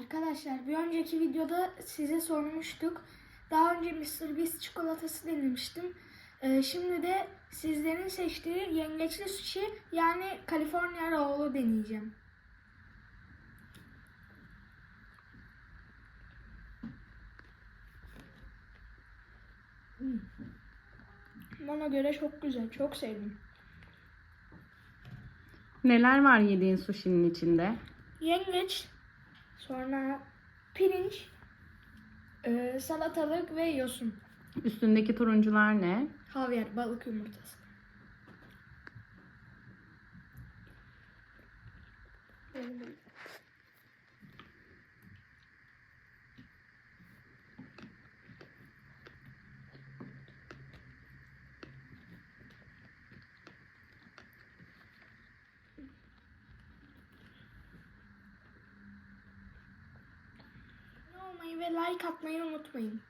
Arkadaşlar bir önceki videoda size sormuştuk. Daha önce Mr. Beast çikolatası denemiştim. Ee, şimdi de sizlerin seçtiği yengeçli sushi yani California Roll'u deneyeceğim. Hmm. Bana göre çok güzel, çok sevdim. Neler var yediğin sushi'nin içinde? Yengeç, sonra pirinç, e, salatalık ve yosun. Üstündeki turuncular ne? Havyar, balık yumurtası. Abone olmayı ve like atmayı unutmayın.